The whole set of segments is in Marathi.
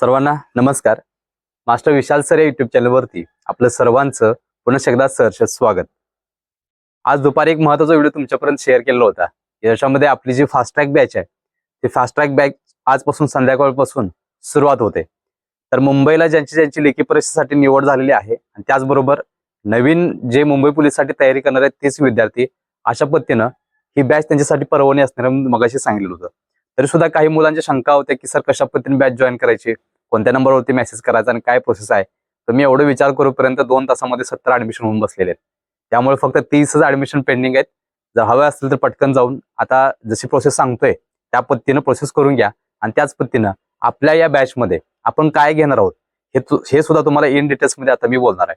सर्वांना नमस्कार. मास्टर विशाल सर या युट्यूब चॅनलवरती आपलं सर्वांचं पुन्हा एकदा सहर्ष स्वागत. आज दुपारी एक महत्त्वाचा व्हिडिओ तुमच्यापर्यंत शेअर केलेला होता. याच्यामध्ये आपली जी फास्ट ट्रॅक बॅच आहे ती फास्ट ट्रॅक बॅच आजपासून संध्याकाळपासून सुरुवात होते. तर मुंबईला ज्यांची ज्यांची लेखी परीक्षेसाठी निवड झालेली आहे आणि त्याचबरोबर नवीन जे मुंबई पोलीससाठी तयारी करणार आहेत तेच विद्यार्थी अशा पद्धतीनं ही बॅच त्यांच्यासाठी परवाने असणार मगाशी सांगितलं होतं. तरी सुद्धा काही मुलांच्या शंका होत्या की सर कशा पद्धतीने बॅच जॉईन करायची? कोणत्या नंबरवरती मेसेज करायचा आणि काय प्रोसेस आहे? तर मी एवढं विचार करूपर्यंत दोन तासामध्ये सत्तर ऍडमिशन होऊन बसलेले आहेत. त्यामुळे फक्त तीसच ऍडमिशन पेंडिंग आहेत. जर हवे असतील तर पटकन जाऊन आता जशी प्रोसेस सांगतोय त्या पद्धतीनं प्रोसेस करून घ्या. आणि त्याच पद्धतीनं आपल्या या बॅचमध्ये आपण काय घेणार आहोत हे हे सुद्धा तुम्हाला इन डिटेल्समध्ये आता मी बोलणार आहे.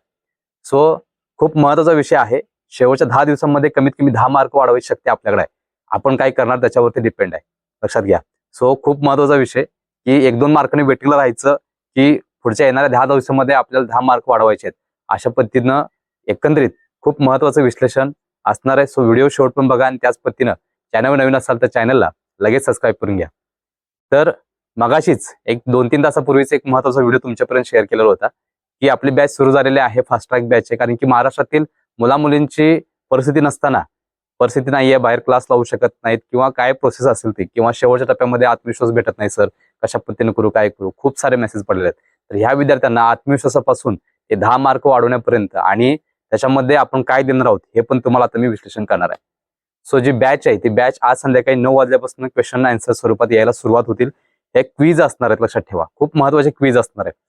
सो खूप महत्त्वाचा विषय आहे. शेवटच्या दहा दिवसांमध्ये कमीत कमी दहा मार्क वाढवायची शक्ती आपल्याकडे आहे. आपण काय करणार त्याच्यावरती डिपेंड आहे. लक्षात घ्या. सो खूप महत्त्वाचा विषय की एक दोन मार्कने वेटिंगला राहायचं की पुढच्या येणाऱ्या दहा दिवसामध्ये आपल्याला दहा मार्क वाढवायचे आहेत. अशा पद्धतीनं एकंदरीत खूप महत्वाचं विश्लेषण असणार आहे. सो व्हिडिओ शेवट पण बघा आणि त्याच पद्धतीनं चॅनल नवीन असाल तर चॅनलला लगेच सबस्क्राईब करून घ्या. तर मगाशीच एक दोन तीन तासापूर्वीच एक महत्त्वाचा व्हिडिओ तुमच्यापर्यंत शेअर केलेला होता की आपली बॅच सुरू झालेली आहे फास्ट ट्रॅक बॅच आहे. कारण की महाराष्ट्रातील मुलामुलींची परिस्थिती नसताना परिस्थिती नाहीये बाहेर क्लास लावू शकत नाहीत किंवा काय प्रोसेस असेल ती किंवा शेवटच्या टप्प्यामध्ये आत्मविश्वास भेटत नाही सर कशा पद्धतीने करू काय करू? खूप सारे मेसेज पडलेले आहेत. तर ह्या विद्यार्थ्यांना आत्मविश्वासापासून ते दहा मार्क वाढवण्यापर्यंत आणि त्याच्यामध्ये आपण काय देणार आहोत हे पण तुम्हाला आता मी विश्लेषण करणार आहे. सो जी बॅच आहे ती बॅच आज संध्याकाळी नऊ वाजल्यापासून क्वेश्चन आन्सर स्वरूपात यायला सुरुवात होतील. हे क्वीज असणार आहेत लक्षात ठेवा. खूप महत्त्वाचे क्वीज असणार आहे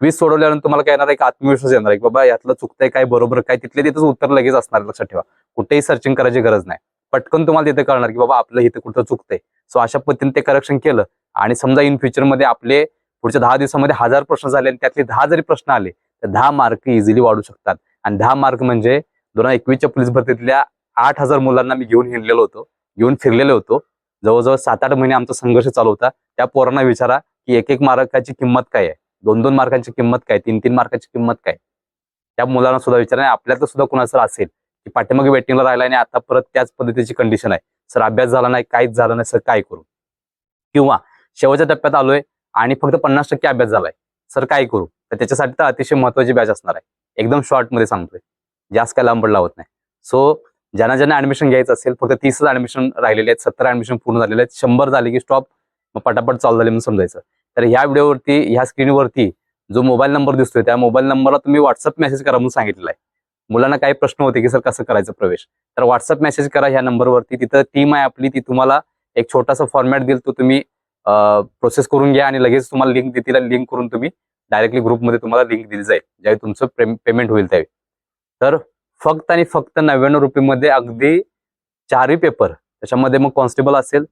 क्विज सोडवल्यानंतर तुम्हाला काय येणार? एक आत्मविश्वास येणार. आहे की बाबा यातलं चुकतंय काय बरोबर काय तिथले तिथंच उत्तर लगेच असणार लक्षात ठेवा. कुठेही सर्चिंग करायची गरज नाही. पटकन तुम्हाला तिथे कळणार की बाबा आपलं इथे कुठं चुकतंय. सो अशा पद्धतीने ते करेक्शन केलं. आणि समजा इन फ्युचरमध्ये आपले पुढच्या दहा दिवसामध्ये हजार प्रश्न झाले आणि त्यातले दहा जरी प्रश्न आले तर दहा मार्क इझिली वाढू शकतात. आणि दहा मार्क म्हणजे दोन हजार एकवीसच्या पोलीस भरतीतल्या आठ हजार मुलांना मी घेऊन हिंडलेलो होतो घेऊन फिरलेलो होतो. जवळजवळ सात आठ महिने आमचा संघर्ष चालू होता. त्या पोरांना विचारा की एक एक मार्काची किंमत काय आहे? दोन दोन मार्कांची किंमत काय? तीन तीन मार्काची किंमत काय? त्या मुलांना सुद्धा विचार नाही आपल्यातलं सुद्धा कुणाचं असेल की पाठीमागे वेटिंगला राहिला आणि आता परत त्याच पद्धतीची कंडिशन आहे. सर अभ्यास झाला नाही काहीच झालं नाही सर काय करू? किंवा शेवटच्या टप्प्यात आलोय आणि फक्त पन्नास टक्के अभ्यास झालाय. सर काय करू? तर त्याच्यासाठी तर अतिशय महत्वाची बॅच असणार आहे. एकदम शॉर्टमध्ये सांगतोय. जास्त काय लांबड लावत नाही. सो ज्यांना ज्यांना ऍडमिशन घ्यायचं असेल फक्त तीसच ऍडमिशन राहिलेले आहेत सत्तर ऍडमिशन पूर्ण झालेले आहेत शंभर झाले की स्टॉप मग पटापट चालू झाले म्हणून समजायचं. तर ह्या व्हिडिओवरती ह्या स्क्रीनवरती जो मोबाईल नंबर दिसतोय त्या मोबाईल नंबरला तुम्ही व्हॉट्सअप मेसेज करा म्हणून सांगितलेला आहे मुलांना काही प्रश्न होते की सर कसं करायचं प्रवेश? तर व्हॉट्सअप मेसेज करा ह्या नंबरवरती. तिथं टीम आहे आपली ती तुम्हाला एक छोटासा फॉर्मॅट देईल. तो तुम्ही प्रोसेस करून घ्या आणि लगेच तुम्हाला लिंक देतील आणि लिंक करून तुम्ही डायरेक्टली ग्रुपमध्ये तुम्हाला लिंक दिली जाईल ज्यावेळी तुमचं पेमेंट होईल त्यावेळी. तर फक्त आणि फक्त नव्याण्णव रुपयेमध्ये अगदी चारही पेपर त्याच्यामध्ये मग कॉन्स्टेबल असेल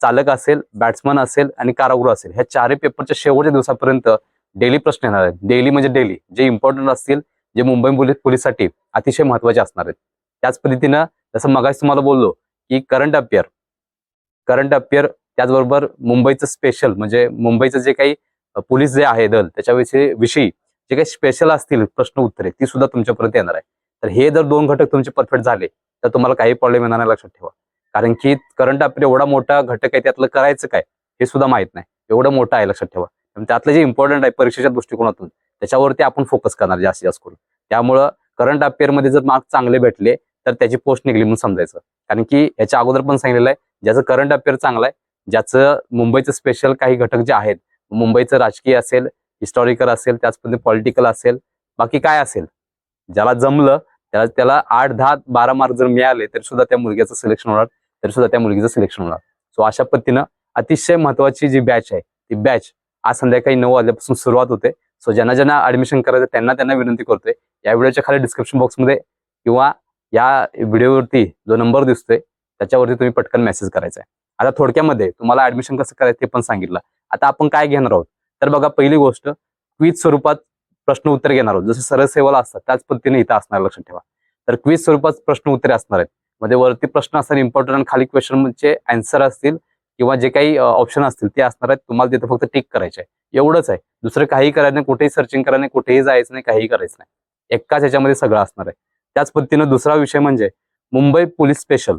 चालक असेल बॅट्समन असेल आणि कारागृह असेल. ह्या चारही पेपरच्या शेवटच्या दिवसापर्यंत डेली प्रश्न येणार आहेत. डेली म्हणजे डेली जे इम्पॉर्टंट असतील जे मुंबई पोलीस पोलीससाठी अतिशय महत्त्वाचे असणार आहेत. त्याच पद्धतीनं जसं मगाशी तुम्हाला बोललो की करंट अफेअर करंट अफेअर त्याचबरोबर मुंबईचं स्पेशल म्हणजे मुंबईचं जे काही पोलीस जे आहे दल त्याच्याविषयी विषयी जे काही स्पेशल असतील प्रश्न उत्तरे ती सुद्धा तुमच्यापर्यंत येणार आहे. तर हे जर दोन घटक तुमचे परफेक्ट झाले तर तुम्हाला काही प्रॉब्लेम येणार नाही लक्षात ठेवा. कारण की करंट अफेअर एवढा मोठा घटक आहे त्यातलं करायचं काय? हे सुद्धा माहीत नाही. एवढं मोठं आहे लक्षात ठेवा. त्यातलं जे इम्पॉर्टंट आहे परीक्षेच्या दृष्टिकोनातून त्याच्यावरती आपण फोकस करणार जास्तीत जास्त करून. त्यामुळं करंट अफेअरमध्ये जर मार्क चांगले भेटले तर त्याची पोस्ट निघली म्हणून समजायचं. कारण की याच्या अगोदर पण सांगितलेलं आहे ज्याचं करंट अफेअर चांगलं आहे ज्याचं मुंबईचं स्पेशल काही घटक जे आहेत मुंबईचं राजकीय असेल हिस्टॉरिकल असेल त्याचप्रमाणे पॉलिटिकल असेल बाकी काय असेल? ज्याला जमलं त्याला त्याला आठ दहा बारा मार्क जर मिळाले तरी सुद्धा त्या मुलग्याचं सिलेक्शन होणार. तरी सुद्धा त्या मुलगीचं सिलेक्शन होणार. सो अशा पद्धतीनं अतिशय महत्वाची जी बॅच आहे ती बॅच आज संध्याकाळी नऊ वाजल्यापासून सुरुवात होते. सो ज्यांना ज्यांना ऍडमिशन करायचं त्यांना त्यांना विनंती करतोय या व्हिडिओच्या खाली डिस्क्रिप्शन बॉक्समध्ये किंवा या व्हिडिओवरती जो नंबर दिसतोय त्याच्यावरती तुम्ही पटकन मेसेज करायचा आहे. आता थोडक्यामध्ये तुम्हाला ऍडमिशन कसं करायचं ते पण सांगितलं. आता आपण काय घेणार आहोत? तर बघा पहिली गोष्ट क्विज स्वरूपात प्रश्न उत्तर घेणार आहोत. जसं सरळ सेवाला असतात त्याच पद्धतीने इथं असणार लक्षात ठेवा. तर क्विज स्वरूपात प्रश्न उत्तरे असणार आहेत. मध्ये वरती प्रश्न असणार इम्पॉर्टंट आणि खाली क्वेश्चनचे आन्सर असतील किंवा जे काही ऑप्शन असतील ते असणार आहेत तुम्हाला तिथे फक्त टिक करायचे आहे एवढंच आहे. दुसरं काही करायचं नाही कुठेही सर्चिंग करायचं नाही कुठेही जायचं नाही काहीही करायचं नाही. एकाच ह्याच्यामध्ये सगळं असणार आहे. त्याच पद्धतीनं दुसरा विषय म्हणजे मुंबई पोलीस स्पेशल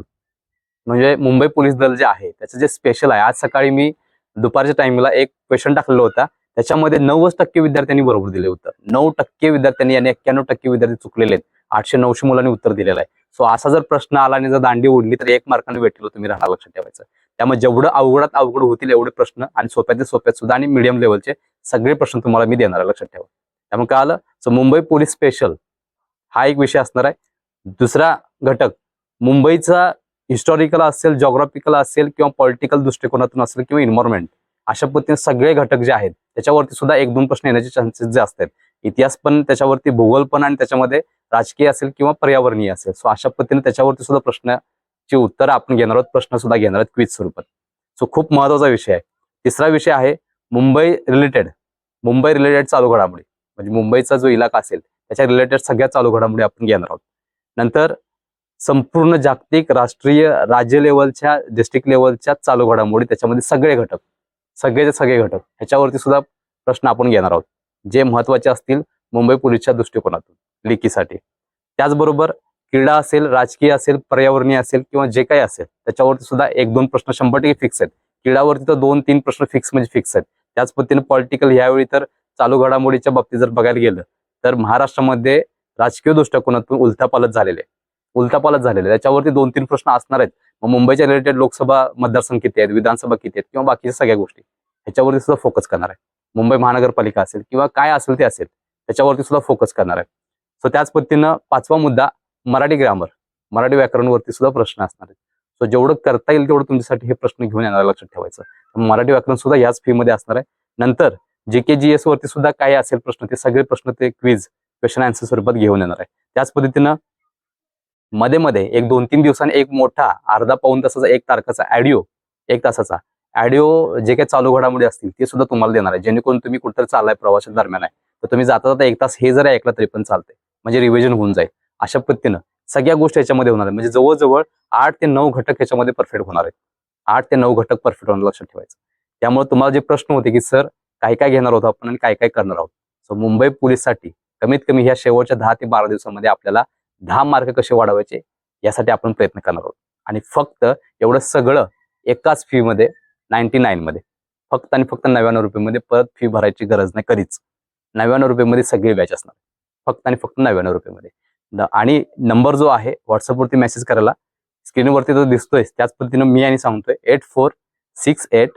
म्हणजे मुंबई पोलीस दल जे आहे त्याचं जे स्पेशल आहे आज सकाळी मी दुपारच्या टाइमला एक क्वेश्चन टाकलेला होता. त्याच्यामध्ये नव्वद टक्के विद्यार्थ्यांनी बरोबर दिले उत्तर. नऊ टक्के विद्यार्थ्यांनी आणि एक्क्याण्णव टक्के विद्यार्थी चुकलेले आहेत. आठशे नऊशे मुलांनी उत्तर दिलेलं आहे. सो असा जर प्रश्न आला आणि जर दांडी उडली तर एक मार्काने वेटेल तुम्ही राहणार लक्षात ठेवायचं. त्यामुळे जेवढं अवघडात अवघड होतील एवढे प्रश्न आणि सोप्यात सोप्यात सुद्धा आणि मिडियम लेवलचे सगळे प्रश्न तुम्हाला मी देणार आहे लक्षात ठेवा. त्यामुळे काय आलं? सो मुंबई पोलीस स्पेशल हा एक विषय असणार आहे. दुसरा घटक मुंबईचा हिस्टॉरिकल असेल जॉग्राफिकल असेल किंवा पॉलिटिकल दृष्टिकोनातून असेल किंवा इन्व्हायरमेंट अशा पद्धतीने सगळे घटक जे आहेत त्याच्यावरती सुद्धा एक दोन प्रश्न येण्याचे चान्सेस जे असतात. इतिहास पण त्याच्यावरती भूगोल पण आणि त्याच्यामध्ये राजकीय असेल किंवा पर्यावरणीय असेल. सो अशा पद्धतीने त्याच्यावरती सुद्धा प्रश्नाची उत्तर आपण घेणार आहोत. प्रश्न सुद्धा घेणार आहोत क्विज स्वरूपात. सो खूप महत्त्वाचा विषय आहे. तिसरा विषय आहे मुंबई रिलेटेड मुंबई रिलेटेड चालू घडामोडी. म्हणजे मुंबईचा जो इलाका असेल त्याच्या रिलेटेड सगळ्या चालू घडामोडी आपण घेणार आहोत. नंतर संपूर्ण जागतिक राष्ट्रीय राज्य लेवलच्या डिस्ट्रिक्ट लेवलच्या चालू घडामोडी त्याच्यामध्ये सगळे घटक सगळेचे सगळे घटक ह्याच्यावरती सुद्धा प्रश्न आपण घेणार आहोत. जे महत्त्वाचे असतील मुंबई पोलीसच्या दृष्टिकोनातून लेखीसाठी त्याचबरोबर क्रीडा असेल राजकीय असेल पर्यावरणीय असेल किंवा जे काही असेल त्याच्यावरती सुद्धा एक दोन प्रश्न शंभर टक्के फिक्स आहेत. क्रीडावरती तर दोन तीन प्रश्न फिक्स म्हणजे फिक्स आहेत. त्याच पद्धतीने पॉलिटिकल ह्यावेळी तर चालू घडामोडीच्या बाबतीत जर बघायला गेलं तर महाराष्ट्रामध्ये राजकीय दृष्टिकोनातून उलथापालत झालेले उलथापालत झालेले त्याच्यावरती दोन तीन प्रश्न असणार आहेत. मग मुंबईच्या रिलेटेड लोकसभा मतदारसंघ किती आहेत विधानसभा किती आहेत किंवा बाकीच्या सगळ्या गोष्टी ह्याच्यावरती सुद्धा फोकस करणार आहे मुंबई महानगरपालिका असेल किंवा काय असेल ते असेल त्याच्यावरती सुद्धा फोकस करणार आहे. सो त्याच पद्धतीनं पाचवा मुद्दा मराठी ग्रामर मराठी व्याकरणवरती सुद्धा प्रश्न असणार आहे सो जेवढं करता येईल तेवढं तुमच्यासाठी हे प्रश्न घेऊन येणार लक्षात ठेवायचं. मराठी व्याकरण सुद्धा याच फी मध्ये असणार आहे. नंतर जे के जी एस वरती सुद्धा काय असेल प्रश्न ते सगळे प्रश्न ते क्विज क्वेश्चन आन्सर स्वरूपात घेऊन येणार आहे. त्याच पद्धतीनं मध्ये मध्ये एक दोन तीन दिवसांनी एक मोठा अर्धा पाऊन तासाचा एक तारखाचा ऍडिओ एक तासाचा ऍडिओ जे काही चालू घडामोडी असतील ते सुद्धा तुम्हाला देणार आहे. जेणेकरून तुम्ही कुठं चाललाय प्रवासा दरम्यान आहे. तर तुम्ही जाता जाता एक तास हे जर ऐकलं तरी पण चालते म्हणजे रिव्हिजन होऊन जाईल. अशा पद्धतीनं सगळ्या गोष्टी याच्यामध्ये होणार आहेत. म्हणजे जवळजवळ आठ ते नऊ घटक याच्यामध्ये परफेक्ट होणार आहेत. आठ ते नऊ घटक परफेक्ट होणार लक्षात ठेवायचं. त्यामुळे तुम्हाला जे प्रश्न होते की सर काय काय घेणार आहोत आपण आणि काय काय करणार आहोत? सो मुंबई पोलीससाठी कमीत कमी ह्या शेवटच्या दहा ते बारा दिवसामध्ये आपल्याला दहा मार्क कसे वाढवायचे यासाठी आपण प्रयत्न करणार आहोत. आणि फक्त एवढं सगळं एकाच फी मध्ये नाईन्टी नाईन मध्ये फक्त आणि फक्त नव्याण्णव रुपयेमध्ये परत फी भरायची गरज नाही कधीच. नव्याण्णव रुपयेमध्ये सगळे बॅच असणार. फक्त आणि फक्त नव्याण्णव रुपयेमध्ये. आणि नंबर जो आहे व्हॉट्सअपवरती मेसेज करायला स्क्रीनवरती जो दिसतोय त्याच पद्धतीनं मी आणि सांगतोय eight four six eight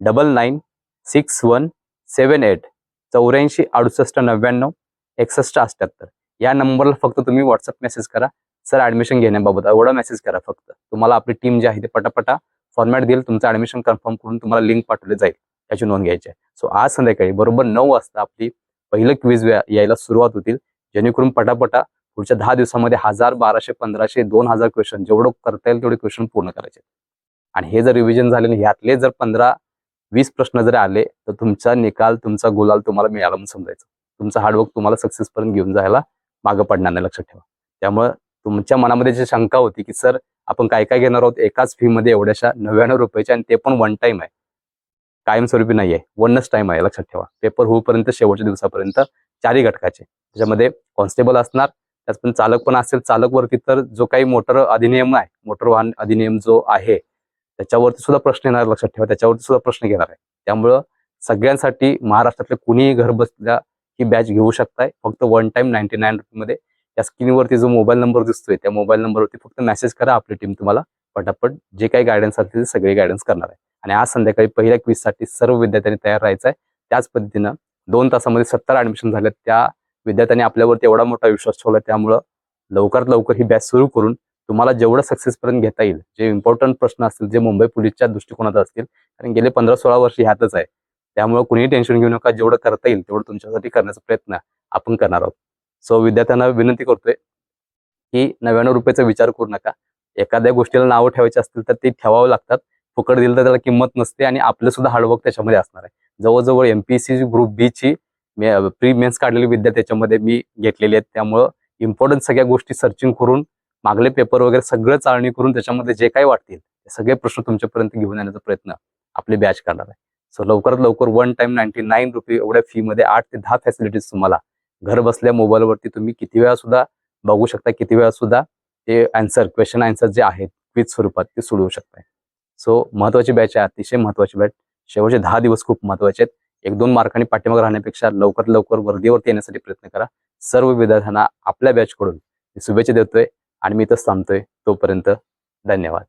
double nine six one seven eight चौऱ्याऐंशी अडुसष्ट नव्याण्णव एकसष्ट अठ्याहत्तर. या नंबरला फक्त तुम्ही व्हॉट्सअप मेसेज करा. सर ॲडमिशन घेण्याबाबत एवढा मेसेज करा फक्त. तुम्हाला आपली टीम जी आहे ते पटापटा फॉर्मॅट देईल तुमचं ॲडमिशन कन्फर्म करून तुम्हाला लिंक पाठवली जाईल. त्याची नोंद घ्यायची आहे. सो आज संध्याकाळी बरोबर नऊ वाजता आपली पहिलं क्विज यायला सुरुवात होतील. जेणेकरून पटापटा पुढच्या दहा दिवसामध्ये हजार बाराशे पंधराशे दोन हजार क्वेश्चन जेवढं करता येईल तेवढे क्वेश्चन पूर्ण करायचे. आणि हे जर रिव्हिजन झाले आणि ह्यातले जर पंधरा वीस प्रश्न जर आले तर तुमचा निकाल तुमचा गुलाल तुम्हाला मिळाला म्हणून समजायचं. तुमचं हार्डवर्क तुम्हाला सक्सेसपर्यंत घेऊन जायला मागं पडणार नाही लक्षात ठेवा. त्यामुळे तुमच्या मनामध्ये जी शंका होती की सर आपण काय काय घेणार आहोत? एकाच फी मध्ये एवढ्याशा नव्याण्णव रुपयाच्या आणि ते पण वन टाइम आहे. कायमस्वरूपी नाही आहे वनच टाइम आहे लक्षात ठेवा. पेपर होईपर्यंत शेवटच्या दिवसापर्यंत चारही घटकाचे. त्याच्यामध्ये कॉन्स्टेबल असणार त्यात पण चालक पण असेल. चालकवरती तर जो काही मोटर अधिनियम आहे मोटर वाहन अधिनियम जो आहे त्याच्यावरती सुद्धा प्रश्न येणार लक्षात ठेवा. त्याच्यावरती सुद्धा प्रश्न घेणार आहे. त्यामुळं सगळ्यांसाठी महाराष्ट्रातल्या कुणीही घर बसल्या ही बॅच घेऊ शकताय. फक्त वन टाइम नाईन्टी नाईन रुपीमध्ये त्या स्क्रीनवरती जो मोबाईल नंबर दिसतोय त्या मोबाईल नंबरवरती फक्त मेसेज करा. आपली टीम तुम्हाला पटापट जे काही गायडन्स असतील ते सगळे गायडन्स करणार आहे. आणि आज संध्याकाळी पहिल्या क्विजसाठी सर्व विद्यार्थ्यांनी तयार राहायचं आहे त्याच पद्धतीनं दोन तासामध्ये सत्तर ऍडमिशन झाले. त्या विद्यार्थ्यांनी आपल्यावरती एवढा मोठा विश्वास ठेवला. त्यामुळं लवकरात लवकर ही बॅच सुरू करून तुम्हाला जेवढं सक्सेसपर्यंत घेता येईल जे इम्पॉर्टंट प्रश्न असतील जे मुंबई पोलीसच्या दृष्टिकोनात असतील कारण गेले पंधरा सोळा वर्ष ह्यातच आहे. त्यामुळे कुणीही टेन्शन घेऊ नका. जेवढं करता येईल तेवढं तुमच्यासाठी करण्याचा प्रयत्न आपण करणार आहोत. सो विद्यार्थ्यांना विनंती करतोय की नव्याण्णव रुपयाचा विचार करू नका. एखाद्या गोष्टीला नावं ठेवायची असतील तर ते ठेवावं लागतात. फुकट दिलं तर त्याला किंमत नसते आणि आपलं सुद्धा हार्डवर्क त्याच्यामध्ये असणार आहे. जवळजवळ एमपीसी ग्रुप बी ची प्री मेन्स काढलेली विद्या त्याच्यामध्ये मी घेतलेली आहेत. त्यामुळं इम्पॉर्टंट सगळ्या गोष्टी सर्चिंग करून मागले पेपर वगैरे सगळं चाळणी करून त्याच्यामध्ये जे काही वाटतील ते सगळे प्रश्न तुमच्यापर्यंत घेऊन येण्याचा प्रयत्न आपली बॅच करणार आहे. सो लवकरात लवकर वन टाइम नाईन्टी नाईन रुपये एवढ्या फी मध्ये आठ ते दहा फॅसिलिटीज तुम्हाला घर बसल्या मोबाईलवरती तुम्ही किती वेळा सुद्धा बघू शकता किती वेळा सुद्धा ते आन्सर क्वेश्चन आन्सर जे आहेत क्विज स्वरूपात ते सोडवू शकताय. सो महत्वाची बॅच आहे अतिशय महत्वाची बॅच शेवटचे दहा दिवस खूप महत्त्वाचे आहेत. एक दोन मार्कांनी पाठीमागे राहण्यापेक्षा लवकर लवकर वर्दीवरती येण्यासाठी प्रयत्न करा. सर्व विद्यार्थ्यांना आपल्या बॅचकडून मी शुभेच्छा देतोय आणि मी इथंच थांबतोय. तोपर्यंत धन्यवाद.